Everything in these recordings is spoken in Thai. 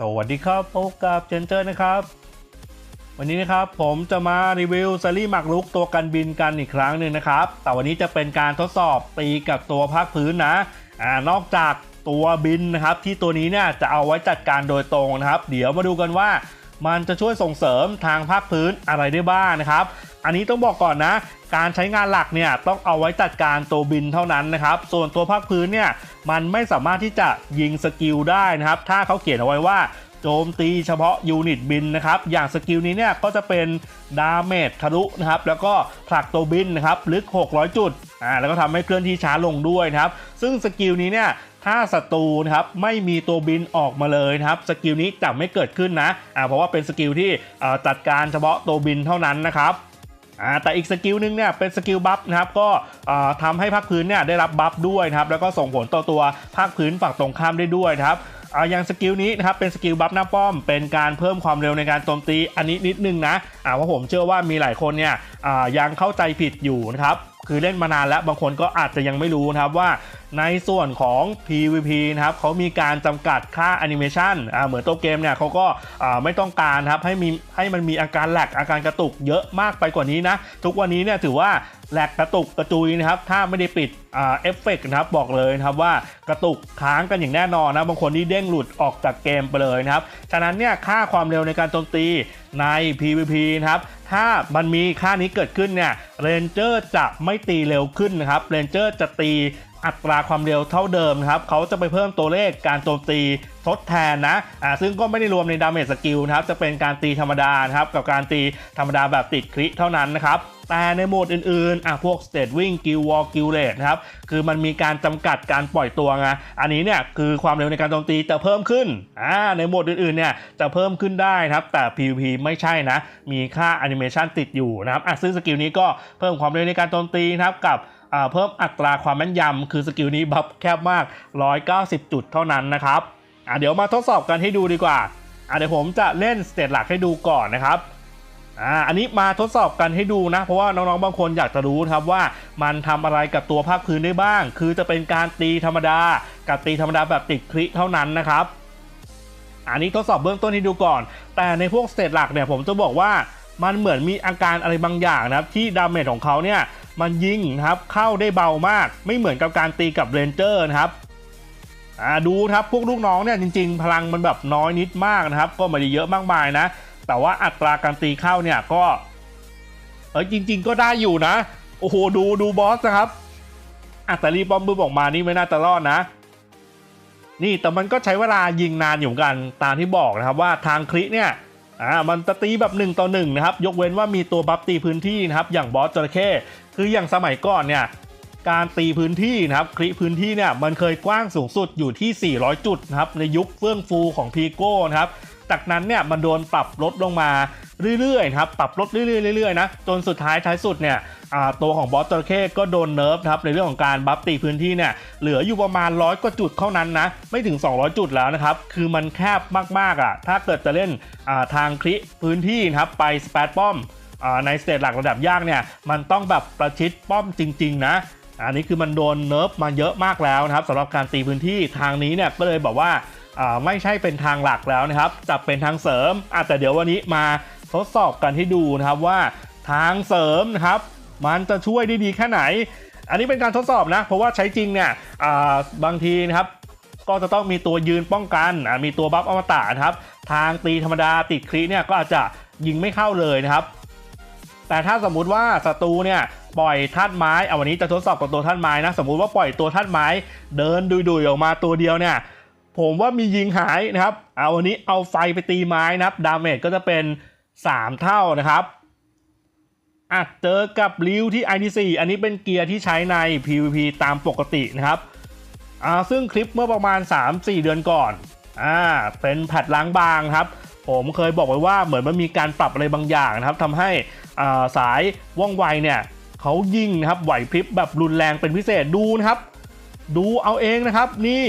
สวัสดีครับพบกับเจนเจอร์นะครับ วันนี้นะครับผมจะมารีวิวซารี่หมักลุกตัวกันบินกันอีกครั้งหนึ่งนะครับ แต่วันนี้จะเป็นการทดสอบตีกับตัวภาคพื้นนะอ่านอกจากตัวบินนะครับที่ตัวนี้เนี่ยจะเอาไว้จัดการโดยตรงนะครับ เดี๋ยวมาดูกันว่ามันจะช่วยส่งเสริมทางภาคพื้นอะไรได้บ้างนะครับ อันนี้ต้องบอกก่อนนะ การใช้งานหลักเนี่ยต้องเอาไว้จัดการตัวบินเท่านั้นนะครับ ส่วนตัวภาคพื้นเนี่ยมันไม่สามารถที่จะยิงสกิลได้นะครับ ถ้าเขาเขียนเอาไว้ว่าโจมตีเฉพาะยูนิตบินนะครับ อย่างสกิลนี้เนี่ยก็จะเป็นดาเมจทะลุนะครับ แล้วก็ผลักตัวบินนะครับลึก 600 จุด อ่า แล้วก็ทำให้เคลื่อนที่ช้าลงด้วยนะครับ ซึ่งสกิลนี้เนี่ย ถ้าศัตรูนะครับไม่มีตัวบินออกมาเลยนะครับ สกิลนี้จะไม่เกิดขึ้นนะ อ่า เพราะว่าเป็นสกิลที่จัดการเฉพาะตัวบินเท่านั้นนะครับ แต่อีกสกิลหนึงเนี่ยเป็นสกิลบัฟนะครับก็ทำให้ภาคพื้นเนี่ยได้รับบัฟด้วยนะครับแล้วก็ส่งผลต่อตัวภาคพื้นฝั่งตรงข้ามได้ด้วยนะครับอ่าอย่างสกิลนี้นะครับเป็นสกิลบัฟหน้าป้อม เป็นการเพิ่มความเร็วในการโจมตีอันนี้นิดนึงนะอ่าเพราะผมเชื่อว่ามีหลายคนเนี่ยยังเข้าใจผิดอยู่นะครับ คือเล่นมานานแล้วบางคนก็อาจจะยังไม่รู้นะครับว่าในส่วนของ PVP นะครับเขามีการจำกัดค่าแอนิเมชันเหมือนตัวเกมเนี่ยเขาก็ไม่ต้องการครับให้มีให้มันมีอาการแหลกอาการกระตุกเยอะมากไปกว่านี้นะ ทุกวันนี้เนี่ยถือว่าแหลกกระตุกกระจุยนะครับ ถ้าไม่ได้ปิดเอฟเฟกต์นะครับบอกเลยนะครับว่ากระตุกค้างกันอย่างแน่นอนนะบางคนนี่เด้งหลุดออกจากเกมไปเลยนะครับ ฉะนั้นเนี่ยค่าความเร็วในการโจมตีใน PVP นะครับ ถ้ามันมีค่านี้เกิดขึ้นเนี่ยเรนเจอร์จะไม่ตีเร็วขึ้นนะครับเรนเจอร์จะตี อัตราความเร็วเท่าเดิมนะครับเขาจะไปเพิ่มตัวเลขการโจมตีทดแทนนะอ่าซึ่งก็ไม่ได้รวมในดาเมจสกิลนะครับจะเป็นการตีธรรมดานะครับกับการตีธรรมดาแบบติดคริเท่านั้นนะครับแต่ในโหมดอื่นๆ อะพวก State Wing Guild War Guild นะครับ คือมันมีการจำกัดการปล่อยตัวไง อันนี้เนี่ยคือความเร็วในการโจมตีจะเพิ่มขึ้น อ่า ในโหมดอื่นๆ เนี่ยจะเพิ่มขึ้นได้นะครับ แต่ PVP ไม่ใช่นะ มีค่าแอนิเมชันติดอยู่นะครับ อะซึ่งสกิลนี้ก็เพิ่มความเร็วในการโจมตีนะครับกับ เพิ่มอัตราความแม่นยำคือสกิลนี้บัฟแคบมาก 190 จุดเท่านั้นนะครับเดี๋ยวมาทดสอบกันให้ดูดีกว่าเดี๋ยวผมจะเล่นสเตจหลักให้ดูก่อนนะครับอ่าอันนี้มาทดสอบกันให้ดูนะ เพราะว่าน้องๆบางคนอยากจะรู้ครับว่ามันทำอะไรกับตัวภาคพื้นได้บ้าง คือจะเป็นการตีธรรมดา กับตีธรรมดาแบบติดคลิเท่านั้นนะครับ อันนี้ทดสอบเบื้องต้นให้ดูก่อน แต่ในพวกสเตจหลักเนี่ยผมจะบอกว่ามันเหมือนมีอาการอะไรบางอย่างนะครับที่ดาเมจของเขาเนี่ย มันยิงนะครับเข้าได้เบามาก ไม่เหมือนกับการตีกับเรนเจอร์นะครับดูครับพวกลูกน้องเนี่ยจริง ๆ พลังมันแบบน้อยนิดมากนะครับ ก็ไม่ได้เยอะมากมายนะ แต่ว่าอัตราการตีเข้าเนี่ยก็เออจริง ๆ ก็ได้อยู่นะ โอ้โหดูดูบอสนะครับอัตรารีบอมบึ้มออกมานี่ไม่น่าจะรอดนะ นี่แต่มันก็ใช้เวลายิงนานอยู่กันตามที่บอกนะครับว่าทางคลิเนี่ย อ่ามันจะตีแบบ1ต่อ1นะครับยกเว้นว่ามีตัวบัฟตีพื้นที่นะครับอย่างบอสจระเข้คืออย่างสมัยก่อนเนี่ยการตีพื้นที่นะครับคลิพื้นที่เนี่ยมันเคยกว้างสูงสุดอยู่ที่ 400 จุดนะครับในยุคเฟื่องฟูของพีโก้นะครับจากนั้นเนี่ยมันโดนปรับลดลงมา เรื่อยๆครับปรับลดเรื่อยๆเรื่อยๆนะจนสุดท้ายท้ายสุดเนี่ยตัวของบอสจระเข้ก็โดนเนิร์ฟครับในเรื่องของการบัฟตีพื้นที่เนี่ยเหลืออยู่ประมาณร้อยกว่าจุดเท่านั้นนะไม่ถึง 200 จุดแล้วนะครับคือมันแคบมากๆอะถ้าเกิดจะเล่นทางคลิพื้นที่ครับไปสเปซป้อมอในสเตจหลักระดับยากเนี่ยมันต้องแบบประชิดป้อมจริง ๆ นะอันนี้คือมันโดนเนิร์ฟมาเยอะมากแล้วนะครับสำหรับการตีพื้นที่ทางนี้เนี่ยก็เลยบอกว่าไม่ใช่เป็นทางหลักแล้วนะครับจะเป็นทางเสริมอะแต่เดี๋ยววันนี้มา ทดสอบกันให้ดูนะครับว่าทางเสริมนะครับ มันจะช่วยได้ดีแค่ไหน อันนี้เป็นการทดสอบนะ เพราะว่าใช้จริงเนี่ยบางทีนะครับ ก็จะต้องมีตัวยืนป้องกันมีตัวบัฟอมตะนะครับ ทางตีธรรมดาติดคลีเนี่ยก็อาจจะยิงไม่เข้าเลยนะครับ แต่ถ้าสมมุติว่าศัตรูเนี่ยปล่อยธาตุไม้เอาวันนี้จะทดสอบกับตัวธาตุไม้นะ สมมุติว่าปล่อยตัวธาตุไม้ เดินดุยๆออกมาตัวเดียวเนี่ย ผมว่ามียิงหายนะครับ เอาวันนี้เอาไฟไปตีไม้นะครับ ดาเมจก็จะเป็น 3 เท่านะครับอะเจอกับริวที่ ID4 อันนี้เป็นเกียร์ที่ใช้ใน PVP ตามปกตินะครับอ่าซึ่งคลิปเมื่อประมาณ 3-4 เดือนก่อนอ่าเป็นแพทล้างบางครับ ผมเคยบอกไว้ว่าเหมือนมันมีการปรับอะไรบางอย่างนะครับทำให้อ่าสายว่องไวเนี่ยเขายิงนะครับไหวพริบแบบรุนแรงเป็นพิเศษดูนะครับ ดูเอาเองนะครับนี่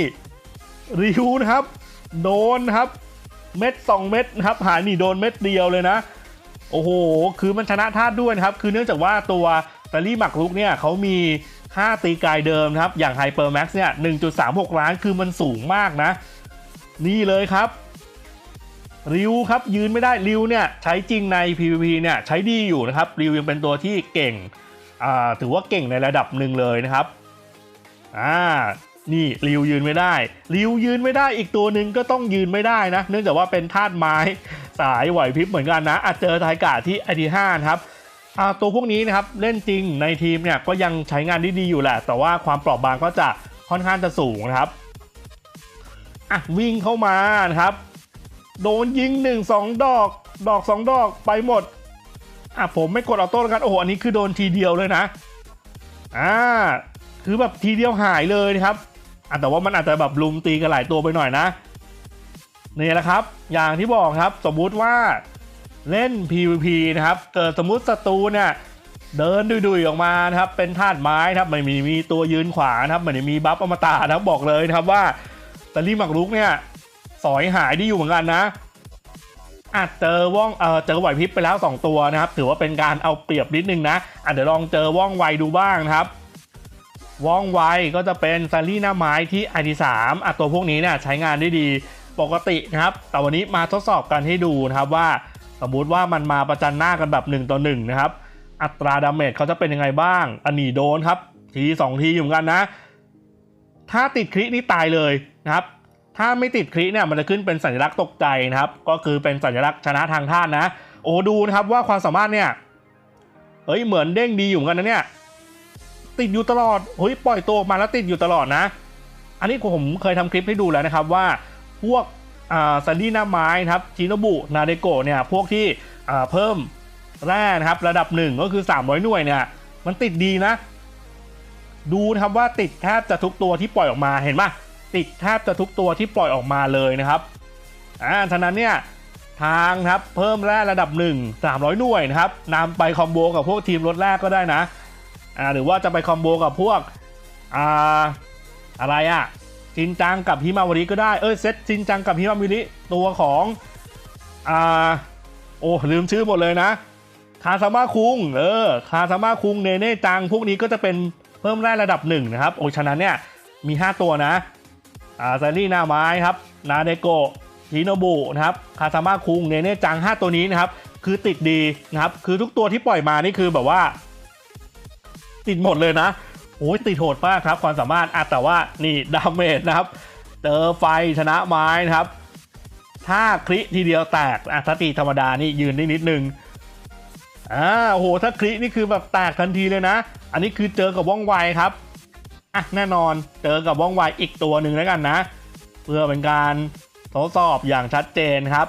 ริวนะครับ โดนครับ เม็ด 2 เม็ดนะครับหานี่โดนเม็ดเดียวเลยนะ โอ้โห คือมันชนะธาตุด้วยนะครับ คือเนื่องจากว่าตัวแฟรี่หมักลุกเนี่ยเขามี 5 ตีกายเดิมนะครับ อย่างไฮเปอร์แม็กซ์เนี่ย 1.36 ล้านคือมันสูงมากนะ นี่เลยครับ ริวครับ ยืนไม่ได้ ริวเนี่ยใช้จริงใน PVP เนี่ยใช้ดีอยู่นะครับ ริวยังเป็นตัวที่เก่งอ่าถือว่าเก่งในระดับหนึ่งเลยนะครับ อ่า นี่ริวยืนไม่ได้ริวยืนไม่ได้อีกตัวหนึ่งก็ต้องยืนไม่ได้นะ เนื่องจากว่าเป็นธาตุไม้สายไหวพริบเหมือนกันนะอาจเจอไทกาที่ไอทีห้านะครับอ่าตัวพวกนี้นะครับเล่นจริงในทีมเนี่ยก็ยังใช้งานได้ดีอยู่แหละ แต่ว่าความเปราะบางก็จะค่อนข้างจะสูงนะครับอะวิ่งเข้ามานะครับ โดนยิง 1 2 ดอกดอก 2 ดอกไปหมดอะผมไม่กดออโต้แล้วกันโอ้โหอันนี้คือโดนทีเดียวเลยนะอ่าคือแบบทีเดียวหายเลยนะครับ อะแต่ว่ามันอาจจะแบบลุมตีกันหลายตัวไปหน่อยนะนี่แหละครับ อย่างที่บอกครับสมมุติว่าเล่น PVP นะครับ เกิดสมมุติศัตรูเนี่ยเดินดุยๆออกมานะครับ เป็นธาตุไม้นะครับไม่มีมีตัวยืนขวางนะครับไม่ได้มีบัฟอมตะนะครับบอกเลยนะครับว่าตาลี่หมักลุกเนี่ยสอยหายได้อยู่เหมือนกันนะอาจเจอว่องเออเจอไหวพริบไปแล้ว 2 ตัวนะครับ ถือว่าเป็นการเอาเปรียบนิดนึงนะอะเดี๋ยวลองเจอว่องไวดูบ้างนะครับ ว่องไวก็จะเป็นซารี่หน้าไม้ที่ ID3 อะตัวพวกนี้เนี่ยใช้งานได้ดีปกตินะครับ แต่วันนี้มาทดสอบกันให้ดูนะครับว่าสมมุติว่ามันมาประจันหน้ากันแบบ 1 ต่อ 1 นะครับ อัตราดาเมจเขาจะเป็นยังไงบ้าง อันนี้โดนครับ ทีสองทีอยู่เหมือนกันนะ ถ้าติดคลินี่ตายเลยนะครับ ถ้าไม่ติดคลิเนี่ยมันจะขึ้นเป็นสัญลักษณ์ตกใจนะครับ ก็คือเป็นสัญลักษณ์ชนะทางท่านนะ โอ้ดูนะครับว่าความสามารถเนี่ยเฮ้ยเหมือนเด้งดีอยู่เหมือนกันนะเนี่ย ติดอยู่ตลอดเฮ้ยปล่อยตัวออกมาแล้วติดอยู่ตลอดนะ อันนี้ผมเคยทำคลิปให้ดูแล้วนะครับว่าพวกอ่าซันดี้หน้าไม้ครับชินบุนาเดโกเนี่ยพวกที่เพิ่มแร่นะครับระดับหนึ่งก็คือ 300 หน่วยเนี่ยมันติดดีนะ ดูนะครับว่าติดแทบจะทุกตัวที่ปล่อยออกมาเห็นปะติดแทบจะทุกตัวที่ปล่อยออกมาเลยนะครับอ่าฉะนั้นเนี่ยทางครับเพิ่มแร่ระดับ 1 300 หน่วยนะครับนำไปคอมโบกับพวกทีมรถแรกก็ได้นะ อ่าหรือว่าจะไปคอมโบกับพวกอ่าอะไรอะจินจังกับฮิมาวริก็ได้เออเซตจินจังกับฮิมาวริตัวของอ่าโอ้ลืมชื่อหมดเลยนะคาซาม่าคุงเออคาซาม่าคุงเนเน่จังพวกนี้ก็จะเป็นเพิ่มแร่ระดับหนึ่งนะครับโอ้ฉะนั้นเนี่ยมี 5 ตัวนะอ่าซารี่นาไม้ครับนาเดโกะชิโนบุนะครับคาซาม่าคุงเนเน่จัง 5 ตัวนี้นะครับคือติดดีนะครับคือทุกตัวที่ปล่อยมานี่คือแบบว่า ติดหมดเลยนะโอ้ยติดโหดมากครับ ความสามารถอะแต่ว่านี่ดาเมจนะครับ เจอไฟชนะไม้นะครับถ้าคลิทีเดียวแตกอะถ้าตีธรรมดานี่ยืนได้นิดนึงอ่าโอ้โหถ้าคลินี่คือแบบแตกทันทีเลยนะ อันนี้คือเจอกับว่องไวครับอะแน่นอนเจอกับว่องไวอีกตัวหนึ่งแล้วกันนะ เพื่อเป็นการทดสอบอย่างชัดเจนครับ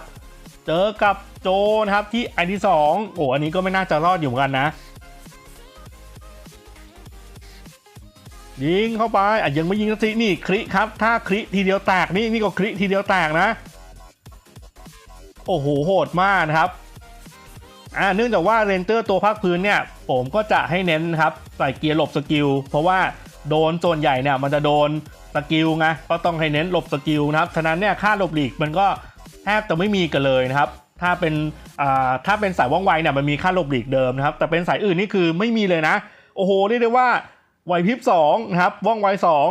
เจอกับโจนะครับที่ไอที่สองโอ้อันนี้ก็ไม่น่าจะรอดอยู่เหมือนกันนะ ยิงเข้าไปอะยังไม่ยิงสักทีนี่คลิครับ ถ้าคลิทีเดียวแตกนี่นี่ก็คลิทีเดียวแตกนะ โอ้โหโหดมากนะครับอ่าเนื่องจากว่าเรนเจอร์ตัวภาคพื้นเนี่ย ผมก็จะให้เน้นครับใส่เกียร์หลบสกิล เพราะว่าโดนส่วนใหญ่เนี่ยมันจะโดนสกิลไงก็ต้องให้เน้นหลบสกิลนะครับฉะนั้นเนี่ยค่าหลบหลีกมันก็แทบจะไม่มีกันเลยนะครับ ถ้าเป็นอ่าถ้าเป็นสายว่องไวเนี่ยมันมีค่าหลบหลีกเดิมนะครับ แต่เป็นสายอื่นนี่คือไม่มีเลยนะ โอ้โหเรียกได้ว่า ไหวพริบสองนะครับ ว่องไวสอง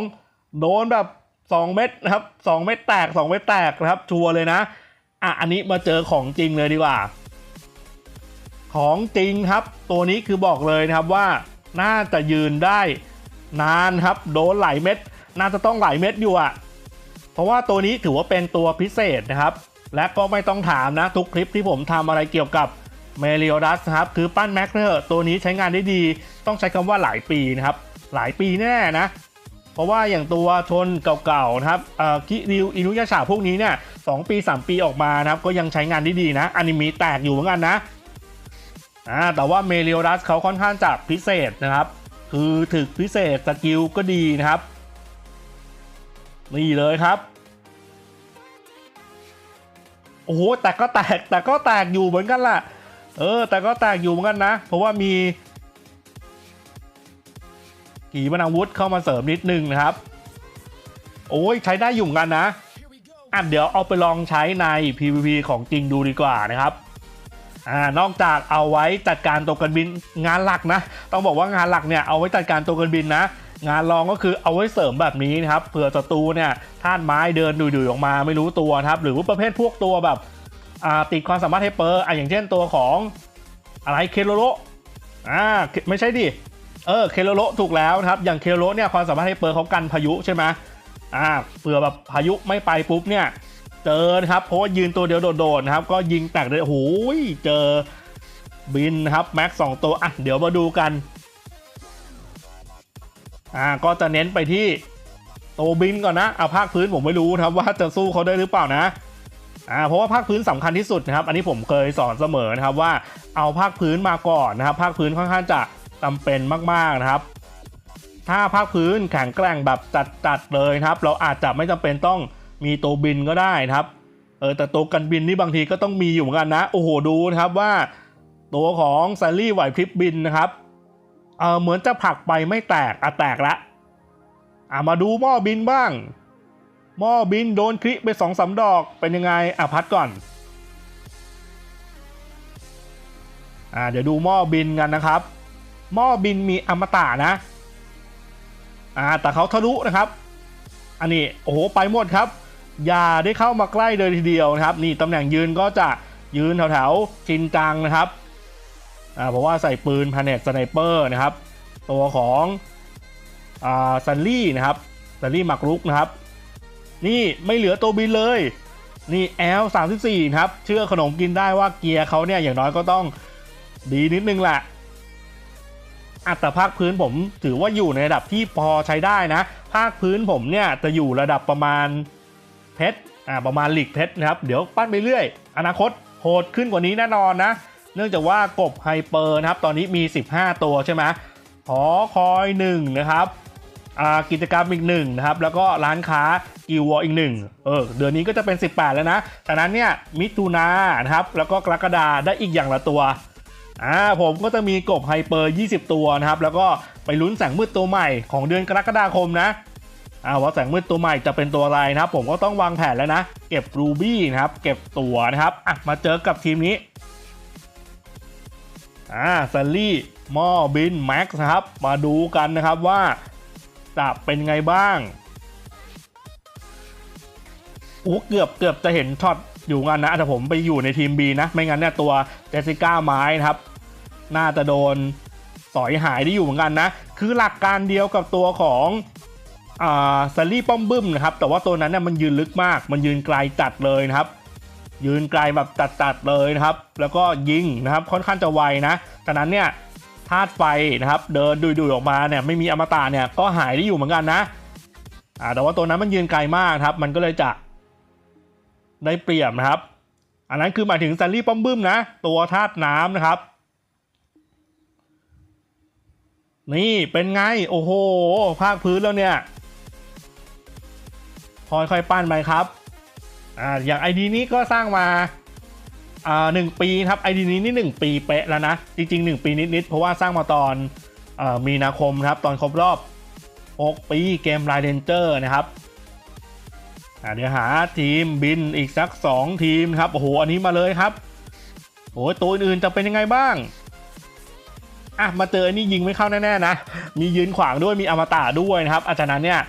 โดนแบบ2เม็ดนะครับ2เม็ดแตก2เม็ดแตกนะครับ ชัวร์เลยนะ อะ อันนี้มาเจอของจริงเลยดีกว่า ของจริงครับ ตัวนี้คือบอกเลยนะครับว่าน่าจะยืนได้นานครับ โดนหลายเม็ด น่าจะต้องหลายเม็ดอยู่อะเพราะว่าตัวนี้ถือว่าเป็นตัวพิเศษนะครับ และก็ไม่ต้องถามนะ ทุกคลิปที่ผมทำอะไรเกี่ยวกับเมลิโอดัสครับ คือปั้นแม็กเนอร์ตัวนี้ใช้งานได้ดี ต้องใช้คำว่าหลายปีนะครับ หลายปีแน่ๆนะ เพราะว่าอย่างตัวชนเก่าๆนะครับคิริวอินุยาชาพวกนี้เนี่ยสองปี 3 ปีออกมานะครับ ก็ยังใช้งานได้ดีนะอนิมีแตกอยู่เหมือนกันนะอ่าแต่ว่าเมลิโอดัสเขาค่อนข้างจะพิเศษนะครับ คือถึกพิเศษสกิลก็ดีนะครับ นี่เลยครับโอ้โหแต่ก็แตกแต่ก็แตกอยู่เหมือนกันล่ะ เออ แต่ก็แตกอยู่เหมือนกันนะ เพราะว่ามี ขีปนาวุธเข้ามาเสริมนิดนึงนะครับ โอ้ยใช้ได้อยู่กันนะอะเดี๋ยวเอาไปลองใช้ใน PVP ของจริงดูดีกว่านะครับอ่านอกจากเอาไว้จัดการตัวกันบินงานหลักนะ ต้องบอกว่างานหลักเนี่ยเอาไว้จัดการตัวกันบินนะ งานรองก็คือเอาไว้เสริมแบบนี้นะครับเผื่อศัตรูเนี่ยท่านไม้เดินดุยๆออกมาไม่รู้ตัวครับ หรือว่าประเภทพวกตัวแบบอ่าติดความสามารถไฮเปอร์อะอย่างเช่นตัวของอะไรเคโรโรอ่าไม่ใช่ดิ เออเคโรโรถูกแล้วนะครับ อย่างเคโรโรเนี่ยความสามารถไฮเปอร์เขากันพายุใช่ไหมอ่าเผื่อแบบพายุไม่ไปปุ๊บเนี่ยเจอนะครับเพราะว่ายืนตัวเดียวโดดๆนะครับ ก็ยิงแตกเลยโอ้โหเจอบินนะครับแม็กสองตัวอะเดี๋ยวมาดูกันอ่าก็จะเน้นไปที่ตัวบินก่อนนะเอาภาคพื้นผมไม่รู้ครับว่าจะสู้เขาได้หรือเปล่านะอ่าเพราะว่าภาคพื้นสำคัญที่สุดนะครับ อันนี้ผมเคยสอนเสมอนะครับว่าเอาภาคพื้นมาก่อนนะครับ ภาคพื้นค่อนข้างจะ จำเป็นมากๆนะครับ ถ้าภาคพื้นแข็งแกร่งแบบจัดๆเลยครับ เราอาจจะไม่จำเป็นต้องมีตัวบินก็ได้นะครับเออแต่ตัวกันบินนี่บางทีก็ต้องมีอยู่เหมือนกันนะ โอ้โหดูนะครับว่า ตัวของซลลี่ไหวพริบบินนะครับเออเหมือนจะผลักไปไม่แตกอะแตกละอะมาดูหม้อบินบ้าง หม้อบินโดนคลิไปสองสาดอกเป็นยังไงอะพัดก่อนอ่าเดี๋ยวดูหม้อบินกันนะครับ หม้อบินมีอมตะนะอ่าแต่เขาทะลุนะครับ อันนี้โอ้โหไปหมดครับ อย่าได้เข้ามาใกล้เลยทีเดียวนะครับ นี่ตำแหน่งยืนก็จะยืนแถวๆชินจังนะครับอ่าเพราะว่าใส่ปืนพาเนตสไนเปอร์นะครับ ตัวของอ่าซันลี่นะครับซันลี่มักรุกนะครับ นี่ไม่เหลือตัวบินเลยนี่ L34 ครับ เชื่อขนมกินได้ว่าเกียร์เขาเนี่ยอย่างน้อยก็ต้องดีนิดนึงแหละ อัตราภาคพื้นผมถือว่าอยู่ในระดับที่พอใช้ได้นะ ภาคพื้นผมเนี่ยจะอยู่ระดับประมาณเพชรอ่าประมาณหลีกเพชรนะครับ เดี๋ยวปั้นไปเรื่อย อนาคตโหดขึ้นกว่านี้แน่นอนนะ เนื่องจากว่ากบไฮเปอร์นะครับ ตอนนี้มี 15 ตัวใช่ไหมหอคอย1นะครับกิจกรรมอีกหนึ่งนะครับ แล้วก็ร้านค้ากิววออีกหนึ่งเออเดือนนี้ก็จะเป็น 18 แล้วนะจากนั้นเนี่ยมิถุนานะครับ แล้วก็กรกฎาได้อีกอย่างละตัว อ่าผมก็จะมีกบไฮเปอร์ 20 ตัวนะครับ แล้วก็ไปลุ้นแสงมืดตัวใหม่ของเดือนกรกฎาคมนะอ่าว่าแสงมืดตัวใหม่จะเป็นตัวอะไรนะครับ ผมก็ต้องวางแผนแล้วนะ เก็บรูบี้นะครับ เก็บตัวนะครับอะมาเจอกับทีมนี้อ่าซัลลี่มอบินแม็กซ์นะครับ มาดูกันนะครับว่าจะเป็นไงบ้างอู้เกือบเกือบจะเห็นช็อต อยู่งานนะแต่ผมไปอยู่ในทีม B นะ ไม่งั้นเนี่ยตัวเจสสิก้าไม้นะครับ น่าจะโดนสอยหายได้อยู่เหมือนกันนะ คือหลักการเดียวกับตัวของอ่าซัลลี่ป้อมบึ้มนะครับ แต่ว่าตัวนั้นเนี่ยมันยืนลึกมาก มันยืนไกลจัดเลยนะครับ ยืนไกลแบบจัดๆเลยนะครับ แล้วก็ยิงนะครับ ค่อนข้างจะไวนะฉะนั้นเนี่ยธาตุไฟนะครับ เดินดุยๆออกมาเนี่ยไม่มีอมตะเนี่ยก็หายได้อยู่เหมือนกันนะอ่าแต่ว่าตัวนั้นมันยืนไกลมากครับ มันก็เลยจะ ได้เปรียบนะครับ อันนั้นคือหมายถึงซันลี่ป้อมบึ้มนะ ตัวธาตุน้ำนะครับ นี่เป็นไง โอ้โห ภาคพื้นแล้วเนี่ยค่อยๆปั้นไปครับอ่าอย่างไอดีนี้ก็สร้างมาอ่าหนึ่งปีครับไอดีนี้นี่หนึ่งปีเป๊ะแล้วนะ จริงๆ1ปีนิดๆเพราะว่าสร้างมาตอนอมีนาคมครับ ตอนครบรอบ 6 ปีเกมไลเดนเจอร์นะครับ เดี๋ยวหาทีมบินอีกสัก 2 ทีมครับ โอ้โห อันนี้มาเลยครับ โอ้ยตัวอื่นๆจะเป็นยังไงบ้าง อะ มาเจออันนี้ยิงไม่เข้าแน่ๆนะ มียืนขวางด้วย มีอมตะด้วยนะครับ อาจารย์นั้นเนี่ย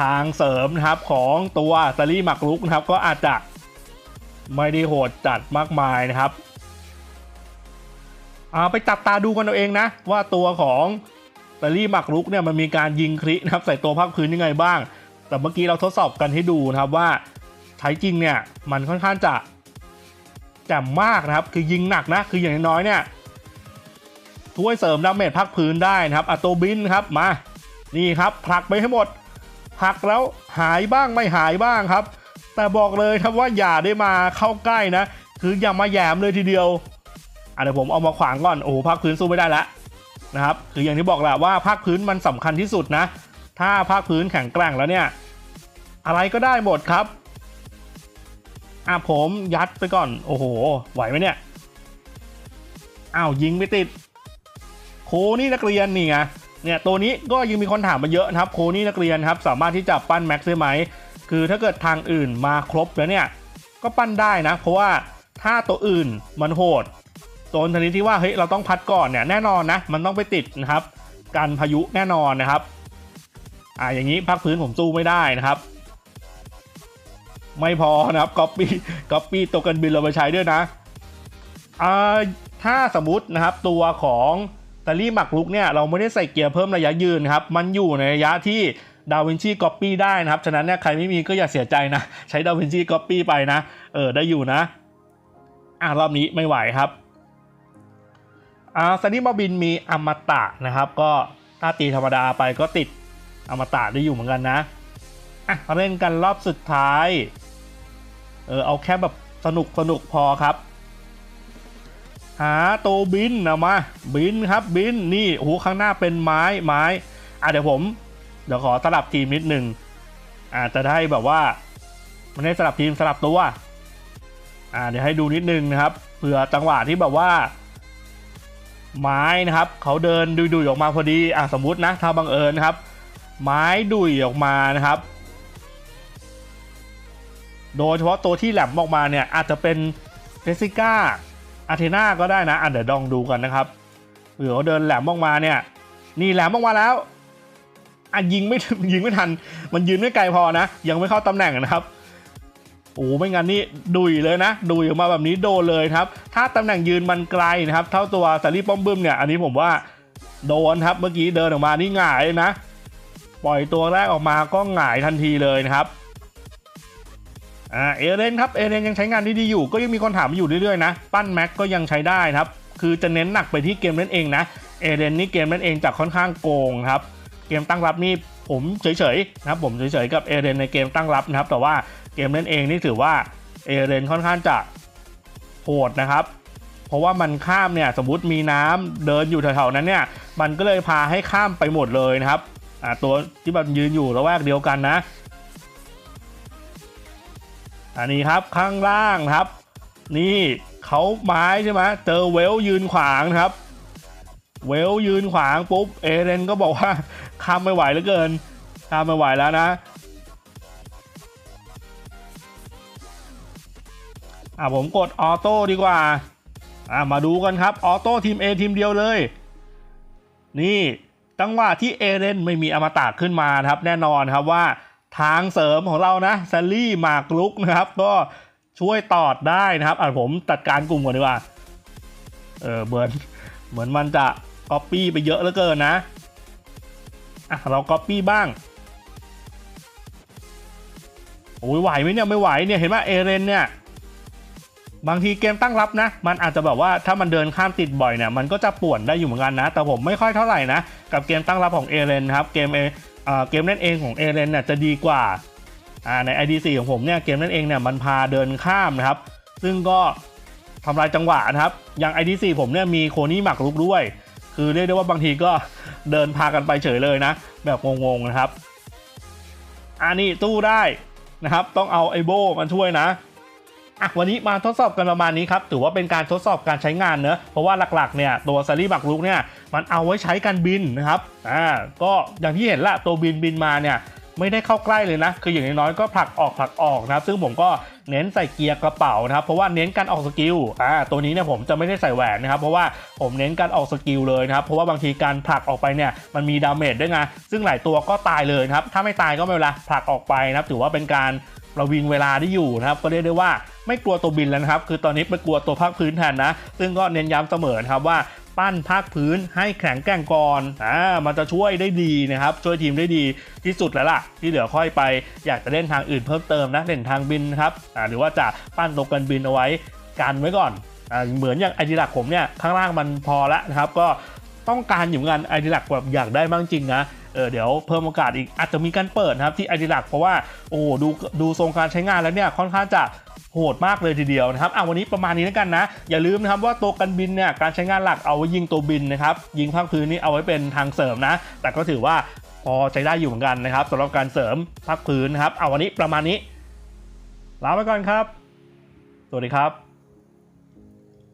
ทางเสริมนะครับของตัวซารี่หมักลุกนะครับ ก็อาจจะไม่ได้โหดจัดมากมายนะครับเอาไปจับตาดูกันเอาเองนะ ว่าตัวของซารี่หมักลุกเนี่ยมันมีการยิงครินะครับใส่ตัวภาคพื้นยังไงบ้าง แต่เมื่อกี้เราทดสอบกันให้ดูนะครับว่าใช้จริงเนี่ยมันค่อนข้างจะแจ่มมากนะครับ คือยิงหนักนะ คืออย่างน้อยเนี่ยช่วยเสริมดาเมจภาคพื้นได้นะครับอัตโตบินครับมา นี่ครับผลักไปให้หมดผลักแล้วหายบ้างไม่หายบ้างครับ แต่บอกเลยครับว่าอย่าได้มาเข้าใกล้นะ คืออย่ามาแยมเลยทีเดียวอะเดี๋ยวผมเอามาขวางก่อนโอ้โหภาคพื้นสู้ไม่ได้แล้วนะครับ คืออย่างที่บอกแหละว่าภาคพื้นมันสำคัญที่สุดนะ ถ้าภาคพื้นแข็งแกร่งแล้วเนี่ย อะไรก็ได้หมดครับอะผมยัดไปก่อน โอ้โห ไหวไหมเนี่ย อ้าวยิงไม่ติด โคนี่นักเรียนนี่ไง เนี่ยตัวนี้ก็ยังมีคนถามมาเยอะนะครับ โคนี่นักเรียนครับ สามารถที่จะปั้นแม็กซ์ได้ไหม คือถ้าเกิดทางอื่นมาครบแล้วเนี่ย ก็ปั้นได้นะ เพราะว่าถ้าตัวอื่นมันโหดโซนชนิดที่ว่าเฮ้ยเราต้องพัดก่อนเนี่ยแน่นอนนะ มันต้องไปติดนะครับ การพายุแน่นอนนะครับ อ่าอย่างนี้ภาคพื้นผมสู้ไม่ได้นะครับ ไม่พอนะครับก๊อปปี้ก๊อปปี้ตัวกันบินเราไปใช้ด้วยนะอ่าถ้าสมมตินะครับตัวของตาลี่หมักลุกเนี่ยเราไม่ได้ใส่เกียร์เพิ่มระยะยืนนครับ มันอยู่ในระยะที่ดาวินชีก๊อปปี้ได้นะครับ ฉะนั้นเนี่ยใครไม่มีก็อย่าเสียใจนะ ใช้ดาวินชีก๊อปปี้ไปนะ เออได้อยู่นะ อะรอบนี้ไม่ไหวครับ อ่าซันนี่บอบินมีอมตะนะครับ ก็ถ้าตีธรรมดาไปก็ติด อมตะได้อยู่เหมือนกันนะอะเล่นกันรอบสุดท้าย เออเอาแค่แบบสนุกสนุกพอครับ หาตัวบินเอามา บินครับบินนี่โอ้โหข้างหน้าเป็นไม้ไม้อะเดี๋ยวผมเดี๋ยวขอสลับทีมนิดหนึ่งอาจจะได้แบบว่า มันได้สลับทีมสลับตัวอ่าเดี๋ยวให้ดูนิดนึงนะครับเผื่อจังหวะที่แบบว่า ไม้นะครับเขาเดินดุยๆออกมาพอดีอะสมมุตินะถ้าบังเอิญนะครับ ไม้ดุยออกมานะครับ โดยเฉพาะตัวที่แหลมออกมาเนี่ยอาจจะเป็นเจสิก้าอาเทนาก็ได้นะอะเดี๋ยวลองดูกันนะครับเผื่อเขาเดินแหลมออกมาเนี่ย นี่แหลมออกมาแล้วอะยิงไม่ยิงไม่ทัน มันยืนไม่ไกลพอนะ ยังไม่เข้าตำแหน่งนะครับโอ้ไม่งั้นนี่ดุยเลยนะ ดุยออกมาแบบนี้โดนเลยครับ ถ้าตำแหน่งยืนมันไกลนะครับ เท่าตัวซารีป้อมบึ้มเนี่ย อันนี้ผมว่าโดนครับ เมื่อกี้เดินออกมานี่หงายนะ ปล่อยตัวแรกออกมาก็หงายทันทีเลยนะครับอ่าเอเรนครับเอเรนยังใช้งานด้ดีอยู่ ก็ยังมีคนถามอยู่เรื่อยๆนะ ปั้นแม็กก็ยังใช้ได้ครับ คือจะเน้นหนักไปที่เกมเล่นเองนะเอเรนนี่เกมเล่นเองจะค่อนข้างโกงครับเกมตั้งรับนี่ผมเฉยๆนะครับผมเฉยๆกับเอเรนในเกมตั้งรับนะครับ แต่ว่าเกมเล่นเองนี่ถือว่าเอเรนค่อนข้างจะโหดนะครับ เพราะว่ามันข้ามเนี่ยสมมติมีน้ำเดินอยู่แถวๆนั้นเนี่ยมันก็เลยพาให้ข้ามไปหมดเลยนะครับ อ่าตัวที่แบบยืนอยู่ระแวกเดียวกันนะ อันนี้ครับข้างล่างครับ นี่เขาไม้ใช่ไหมเจอเวลยืนขวางนะครับ เวลยืนขวางปุ๊บเอเรนก็บอกว่าข้ามไม่ไหวเหลือเกินข้ามไม่ไหวแล้วนะอะผมกดออโต้ดีกว่าอะมาดูกันครับออโต้ทีม A ทีมเดียวเลย นี่ จังหวะที่เอเรนไม่มีอมตะขึ้นมาครับแน่นอนครับว่าทางเสริมของเรานะซารี่มากลุกนะครับ ก็ช่วยตอดได้นะครับอะผมจัดการกลุ่มก่อนดีกว่าเออเหมือนเหมือนมันจะก๊อปปี้ไปเยอะเหลือเกินนะอะเราก๊อปปี้บ้างโอ้ยไหวไหมเนี่ยไม่ไหวเนี่ยเห็นว่าเอเรนเนี่ย บางทีเกมตั้งรับนะ มันอาจจะแบบว่าถ้ามันเดินข้ามติดบ่อยเนี่ยมันก็จะป่วนได้อยู่เหมือนกันนะ แต่ผมไม่ค่อยเท่าไหร่นะ กับเกมตั้งรับของเอเรนครับเกมเอเอเกมเล่นเองของเอเรนเนี่ยจะดีกว่าใน ID4 ของผมเนี่ยเกมเล่นเองเนี่ยมันพาเดินข้ามนะครับ ซึ่งก็ทำลายจังหวะนะครับ อย่าง ID4 ผมเนี่ยมีโคนี่หมักลุกด้วย คือเรียกได้ว่าบางทีก็เดินพากันไปเฉยเลยนะ แบบงงๆนะครับอันนี้ตู้ได้นะครับ ต้องเอาไอโบมาช่วยนะ อะวันนี้มาทดสอบกันประมาณนี้ครับถือว่าเป็นการทดสอบการใช้งานเนอะเพราะว่าหลักๆเนี่ยตัวซารีบักลุกเนี่ยมันเอาไว้ใช้การบินนะครับอ่าก็อย่างที่เห็นละตัวบินบินมาเนี่ยไม่ได้เข้าใกล้เลยนะ คืออย่างน้อยๆก็ผลักออกผลักออกนะครับ ซึ่งผมก็เน้นใส่เกียร์กระเป๋านะครับ เพราะว่าเน้นการออกสกิล อ่า ตัวนี้เนี่ยผมจะไม่ได้ใส่แหวนนะครับ เพราะว่าผมเน้นการออกสกิลเลยนะครับ เพราะว่าบางทีการผลักออกไปเนี่ยมันมีดาเมจด้วยไง ซึ่งหลายตัวก็ตายเลยครับ ถ้าไม่ตายก็ไม่เป็นไรผลักออกไปนะครับ ถือว่าเป็นการประวิงเวลาได้อยู่นะครับ ก็เรียกได้ว่า ไม่กลัวตัวบินแล้วนะครับ คือตอนนี้ไปกลัวตัวภาคพื้นแทนนะ ซึ่งก็เน้นย้ำเสมอนะครับว่าปั้นภาคพื้นให้แข็งแกร่งก่อนอ่ามันจะช่วยได้ดีนะครับ ช่วยทีมได้ดีที่สุดแล้วล่ะ ที่เหลือค่อยไป อยากจะเล่นทางอื่นเพิ่มเติมนะ เล่นทางบินครับอ่าหรือว่าจะปั้นตัวกันบินเอาไว้กันไว้ก่อนอ่าเหมือนอย่างไอดีหลักผมเนี่ยข้างล่างมันพอละนะครับ ก็ต้องการอยู่เหมือนไอดีหลักแบบอยากได้บ้างจริงนะ เออเดี๋ยวเพิ่มโอกาสอีกอาจจะมีการเปิดนะครับที่ไอดีลักเพราะว่าโอ้ดูดูทรงการใช้งานแล้วเนี่ยค่อนข้างจะโหดมากเลยทีเดียวนะครับอะวันนี้ประมาณนี้แล้วกันนะ อย่าลืมนะครับว่าตัวกันบินเนี่ยการใช้งานหลักเอาไว้ยิงตัวบินนะครับยิงภาคพื้นนี่เอาไว้เป็นทางเสริมนะ แต่ก็ถือว่าพอใช้ได้อยู่เหมือนกันนะครับสำหรับการเสริมภาคพื้นนะครับเอาวันนี้ประมาณนี้ลาไปก่อนครับ สวัสดีครับ